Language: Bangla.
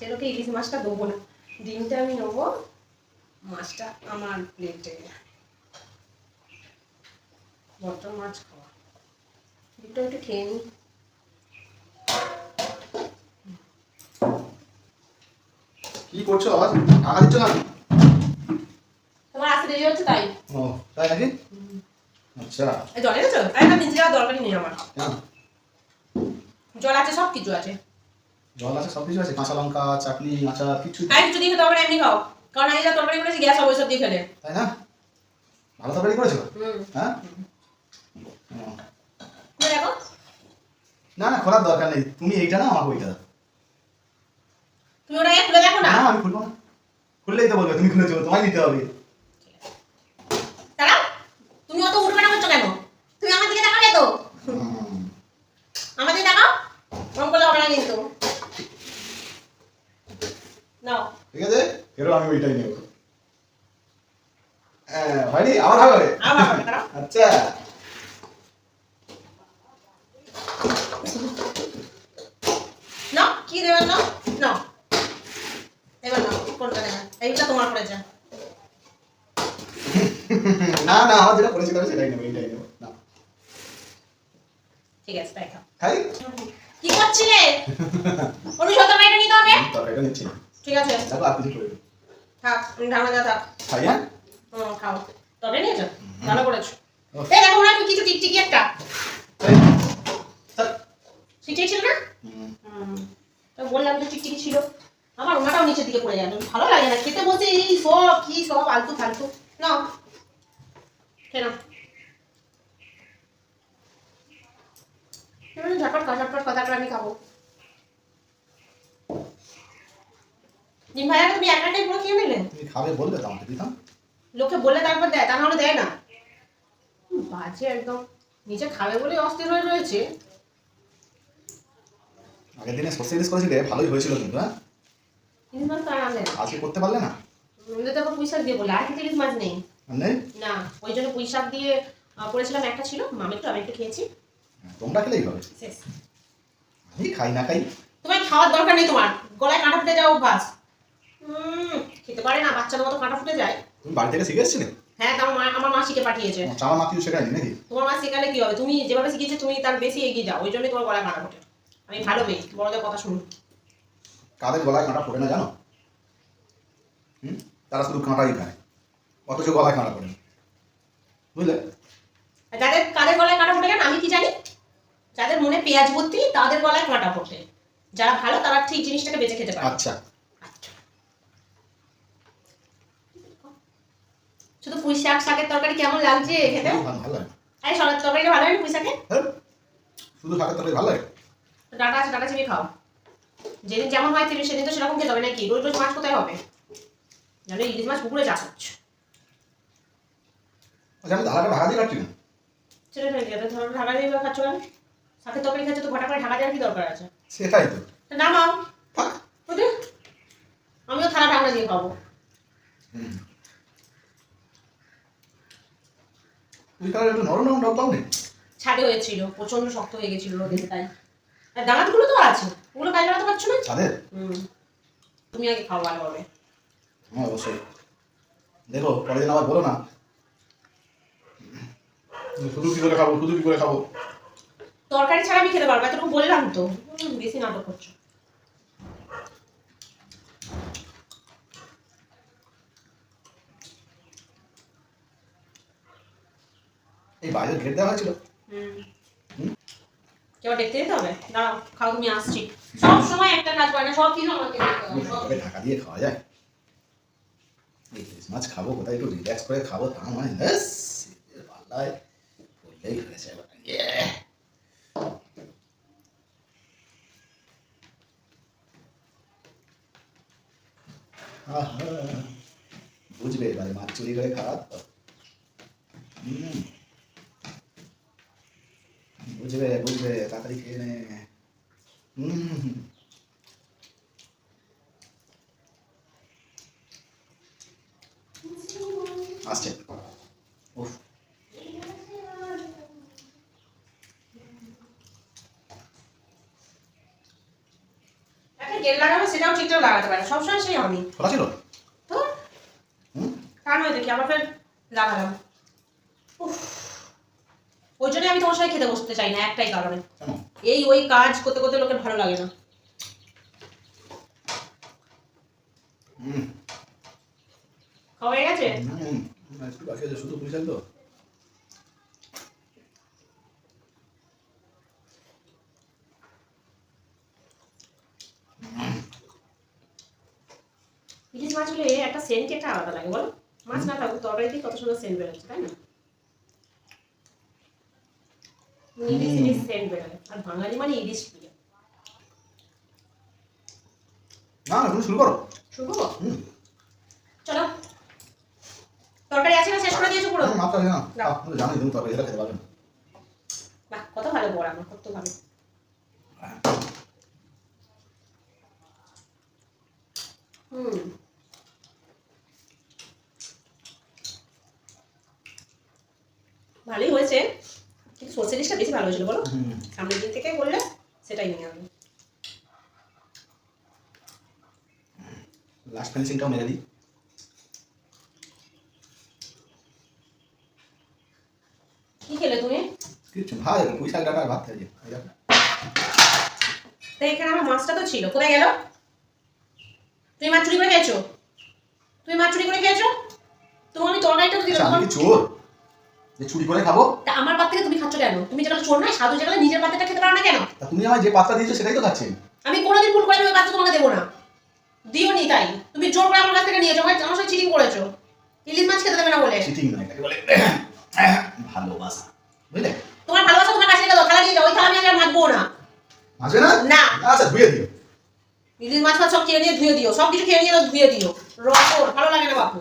আজকের ওকে ইলিশ মাছটা দেবো না। ডিমটা আমি নেব। মাছটা আমার প্লেটে বটন মাছ খাওয়া। ডিমটা একটু খেয়ে নিই। কি করছ? আওয়াজ টাকা দিচ্ছ না? তোমার আসতে দেরি হচ্ছে তাই। ও তাই নাকি? আচ্ছা। জল এনেছো আরে না নিচে যাওয়ার দরকারই নেই আমার। জল আছে সব কিছু আছে। জল আছে সব কিছু আছে কাঁচা লঙ্কা চাটনি আচার কিছু আর কিছু দিয়ে খেতে এমনি খাও। কারণ যা তরকারি করেছি গ্যাস হবে সব দিয়ে খেলে। তাই না? ভালো তরকারি করেছ? হুম। হ্যাঁ? না না খোলার দরকার নেই। তুমি এইটা না আমাকে ওইটা। তুমি ওটাকে খুলে দেখো না? না আমি খুলবো না। খুললেই তো বলবে তুমি খুলেছো তোমায় দিতে হবে দাঁড়াও তুমি অত উঠবানা করছ কেন তুমি আমার দিকে তাকালে তো হুম। আমার দিকে তাকাও ওরকম করলে হবে না কিন্তু নাও ঠিক আছে এরও আমি ওইটাই নেব হ্যাঁ হয়নি আমার হবে। আচ্ছা। কি দেবেন নাও নাও এবার নাও কোনটা দেবেন এইটা তোমার পড়েছে না না আমার যেটা সেটাই নেব এইটাই নেব না। ঠিক আছে তাই খাই। কি করছিলে অনুসত্তর টাকা নিতে হবে? তরকারিটা নিচ্ছি। ঠিক আছে। করে থাক ঢাকা থাক। খাই হ্যাঁ? হুম খাও। তবে ভালো করেছ। এই দেখো না কিছু টিকটিকি একটা। টিকটিকি ছিল না? তো বললাম তো টিকটিকি ছিল। আমার ওনাটাও নিচের দিকে পড়ে যাবে ভালো লাগে না খেতে বসে এই সব কি সব আলতু ফালতু। নাও কেন ঝাপট ঝাপট কথা আমি খাব। ডিম তুমি একটাই পুরো খেয়ে নিলে তুমি খাবে বলবে তো আমাকে দিতাম। লোকে বলে তারপর দেয় তা নাহলে দেয় না। বাজে একদম। নিজে খাবে বলে অস্থির হয়ে রয়েছে। আগের দিনে সর্ষে ইলিশ করেছিলে ভালোই হয়েছিল কিন্তু হ্যাঁ? ইলিশ মাছ তো আজকে করতে পারলে না? তো আবার পুঁই শাক দিয়ে বলে আর কিন্তু ইলিশ মাছ নেই। না ওই জন্য পুঁই শাক দিয়ে করেছিলাম একটা ছিল মামি একটু আমি একটু খেয়েছি তোমরা খেলেই হবে আমি খাই না খাই। তোমার খাওয়ার দরকার নেই তোমার। গলায় কাঁটা ফুটে যাও অভ্যাস। খেতে পারে না বাচ্চার মতো কাঁটা ফুটে যায়। তুমি বাড়ি থেকে শিখে এসেছিলে? হ্যাঁ তা আমার মা আমার মাসিকে পাঠিয়েছে চামা মাতিও শেখায়নি নাকি? তোমার মা শেখালে কি হবে? তুমি যেভাবে শিখিয়েছো তুমি তার বেশি এগিয়ে যাও। ওই জন্যই তোমার গলায় কাঁটা ফোটে। আমি ভালো মেয়ে বড়দের কথা শুনি কাদের গলায় কাঁটা পড়ে না জানো? হুম? তারা শুধু কাঁটাই খায়। অথচ গলায় কাঁটা পড়ে বুঝলে? যাদের কাদের গলায় কাঁটা ফোটে কেন আমি কি জানি? যাদের মনে পেঁয়াজ ভর্তি তাদের গলায় কাঁটা ফোটে। যারা ভালো তারা ঠিক জিনিসটাকে বেঁচে খেতে পারে। আচ্ছা। শুধু পুঁই শাক শাকের তরকারি কেমন লাগছে খেতে? ভালো ভালো লাগে। আরে সবার তরকারিটা ভালো না পুঁই শাকে হ্যাঁ? শুধু শাকের তরকারি ভালো লাগে? ডাটা আছে ডাটা চিবিয়ে খাও। যেদিন যেমন হয় তেমনি সেদিন তো সেরকম খেতে হবে নাকি? রোজ রোজ মাছ কোথায় হবে? জানো ইলিশ মাছ পুকুরে চাষ হচ্ছে। আচ্ছা আমি ঢাকা দিয়ে কাটছি। না দিয়ে ধরো ঢাকা দিয়ে খাচ্ছ কেন? শাকের তরকারি খাচ্ছ তো ঘটা করে ঢাকা দেওয়ার কি দরকার আছে? সেটাই তো। তো নামাও। আমিও থালা ঢাকনা দিয়ে খাব। হুম। তুই তাহলে একটু নরম নরম ডব পাও নি? হয়েছিল প্রচণ্ড শক্ত হয়ে গেছিল রোদে তাই। আর তো আছে ওগুলো কাজ লাগাতে পারছ না? হুম। তুমি আগে খাও ভালোভাবে হ্যাঁ অবশ্যই। দেখো পরের দিন আবার বলো না। শুধু কি করে খাব শুধু কি করে খাব? তরকারি ছাড়া আমি খেতে পারব এতটুকু বললাম তো। বেশি নাটক করছ। এই বাইরে গেট দেওয়া হয়েছিল? কেউ দেখতে যেতে হবে? দাঁড়াও খাও তুমি আসছি। সব সময় একটা কাজ করে সব কিছু আমাকে তবে ঢাকা দিয়ে খাওয়া যায়। এই ইলিশ মাছ খাব কোথায় একটু রিল্যাক্স করে খাব তা মানে পাল্লায় বললেই হয়েছে এবার। আহা, বুঝবে এবারে মাছ চুরি করে খাওয়া তো। হুম। বুঝবে বুঝবে তাড়াতাড়ি খেয়ে নে হুম আসছে উফ তেল লাগাবে সেটাও ঠিকঠাক লাগাতে পারে সবসময় সেই আমি খোলা ছিল তো হুম কার হয়ে দেখি আবার ফের লাগালাম উফ। ওই জন্য আমি তোমার সাথে খেতে বসতে চাই না একটাই কারণে। এই ওই কাজ করতে করতে লোকের ভালো লাগে না। হুম। খাওয়া হয়ে গেছে? হুম একটু বাকি আছে শুধু পুলিশ তো। ইলিশ মাছ হলে একটা সেন্ট একটা আলাদা লাগে বলো? মাছ না থাকুক তরকারিতে কত সুন্দর সেন্ট বেরোচ্ছে তাই না? ইলিশ। ইলিশ সেন্ট বেরোয় আর বাঙালি মানে ইলিশ প্রিয় না তুমি শুরু করো শুভ হুম চলো তরকারি আছে না শেষ করে দিয়েছ পুরো হুম, না নাও। আপনি জানি তুমি তরকারি খেতে খেতে পারবেন বাহ কত ভালো বড় আমার কত ভালো হুম ভালোই হয়েছে কিন্তু সর্ষে ইলিশটা বেশি ভালো হয়েছিল বলো? সামনের দিন থেকে বললে সেটাই নিয়ে আসব লাস্ট ফিনিশিংটাও মেরে দিই। কি খেলে তুমি? ভাত পুঁই শাক ডাটা ভাত। তো এখানে আমার মাছটা তো ছিল কোথায় গেল? তুমি মাছ চুরি করে খেয়েছো? তুমি মাছ চুরি করে খেয়েছো? তোমার আমি তরকারিটা তো দিলাম আচ্ছা, চোর? যে চুরি করে খাব? তা আমার পাত থেকে তুমি খাচ্ছ কেন? তুমি যেগুলো চোর নয় সাধু যেগুলো নিজের পাত্রটা খেতে পারো না কেন? তা তুমি আমায় যে পাত্তা দিয়েছ সেটাই তো খাচ্ছি আমি কোনোদিন ভুল করে ওই পাত্র তোমাকে দেবো না। দিও নি তাই। তুমি জোর করে আমার কাছ থেকে নিয়েছো আমার আমার সাথে চিটিং করেছ। ইলিশ মাছ খেতে দেবে না বলে। চিটিং নয় এটাকে বলে। ভালোবাসা। বুঝলে? তোমার ভালোবাসা তোমার কাছে দাও থালা নিয়ে যাও ওই থালা আমি আর মাখবো না। আসবে না? না। আচ্ছা ধুয়ে দিও। ইলিশ মাছ সব খেয়ে নিয়ে ধুয়ে দিও সব কিছু খেয়ে নিয়ে ধুয়ে দিও। রকম ভালো লাগে না বাপু।